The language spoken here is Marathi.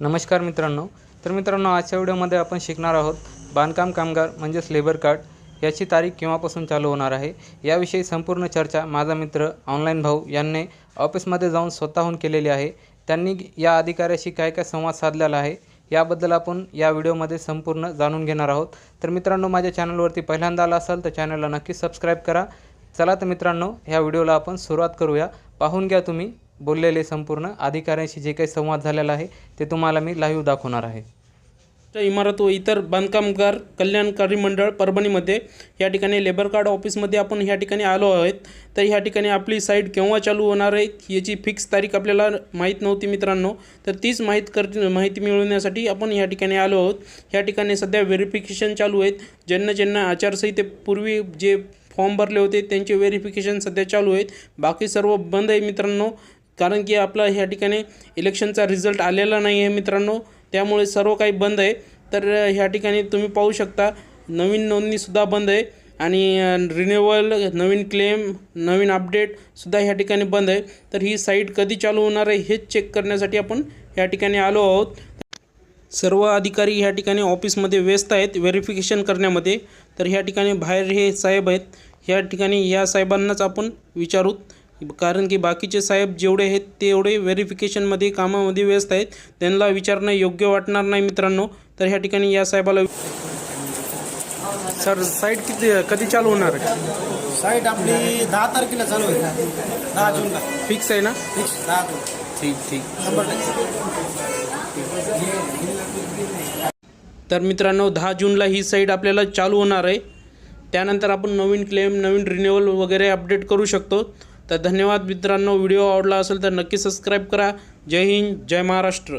नमस्कार मित्रांनो. तर मित्रांनो आजच्या व्हिडिओमध्ये आपण शिकणार आहोत बांधकाम कामगार म्हणजेच लेबर कार्ड याची तारीख केव्हापासून चालू होणार आहे? याविषयी संपूर्ण चर्चा माझा मित्र ऑनलाईन भाऊ यांनी ऑफिसमध्ये जाऊन स्वतःहून केलेली आहे. त्यांनी या अधिकाऱ्याशी काय काय संवाद साधलेला आहे याबद्दल आपण या व्हिडिओमध्ये संपूर्ण जाणून घेणार आहोत. तर मित्रांनो माझ्या चॅनलवरती पहिल्यांदा आला असाल तर चॅनलला नक्की सबस्क्राईब करा. चला तर मित्रांनो ह्या व्हिडिओला आपण सुरुवात करूया. पाहून घ्या तुम्ही बोललेले संपूर्ण अधिकाऱ्यांशी जे काही संवाद झालेला आहे ते तुम्हाला मी लाईव्ह दाखवणार आहे. त्या इमारत व इतर बांधकामगार कल्याणकारी मंडळ परभणीमध्ये या ठिकाणी लेबर कार्ड ऑफिसमध्ये आपण ह्या ठिकाणी आलो आहोत. तर ह्या ठिकाणी आपली साईट केव्हा चालू होणार आहे याची फिक्स तारीख आपल्याला माहीत नव्हती मित्रांनो. तर तीच माहीत कर माहिती मिळवण्यासाठी आपण ह्या ठिकाणी आलो आहोत. ह्या ठिकाणी सध्या व्हेरिफिकेशन चालू आहेत. ज्यांना ज्यांना आचारसंहितेपूर्वी जे फॉर्म भरले होते त्यांचे व्हेरिफिकेशन सध्या चालू आहेत. बाकी सर्व बंद आहे मित्रांनो. कारण की आपला ह्या ठिकाणी इलेक्शनचा रिझल्ट आलेला नाही आहे मित्रांनो. त्यामुळे सर्व काही बंद आहे. तर ह्या ठिकाणी तुम्ही पाहू शकता नवीन नोंदणीसुद्धा बंद आहे. आणि रिन्युअल नवीन क्लेम नवीन अपडेटसुद्धा ह्या ठिकाणी बंद आहे. तर ही साईट कधी चालू होणार आहे हेच चेक करण्यासाठी आपण ह्या ठिकाणी आलो आहोत. सर्व अधिकारी ह्या ठिकाणी ऑफिसमध्ये व्यस्त आहेत व्हेरिफिकेशन करण्यामध्ये. तर ह्या ठिकाणी बाहेर हे साहेब आहेत. ह्या ठिकाणी या साहेबांनाच आपण विचारूत कारण की बाकीचे साहेब जेवढे आहेत तेवढे व्हेरिफिकेशनमध्ये कामामध्ये व्यस्त आहेत. त्यांना विचारणं योग्य वाटणार नाही मित्रांनो. तर ह्या ठिकाणी या साहेबाला सर साईट किती कधी चालू होणार? आहे साईट आपली दहा तारखेला चालू होईल दहा जूनला फिक्स आहे ना? फिक्स दहा जून. ठीक ठीक. तर मित्रांनो दहा जूनला ही साईट आपल्याला चालू होणार आहे. त्यानंतर आपण नवीन क्लेम नवीन रिन्युअल वगैरे अपडेट करू शकतो. तर धन्यवाद मित्रांनो व्हिडिओ आवडला असेल तर नक्की सबस्क्राईब करा. जय हिंद जय महाराष्ट्र.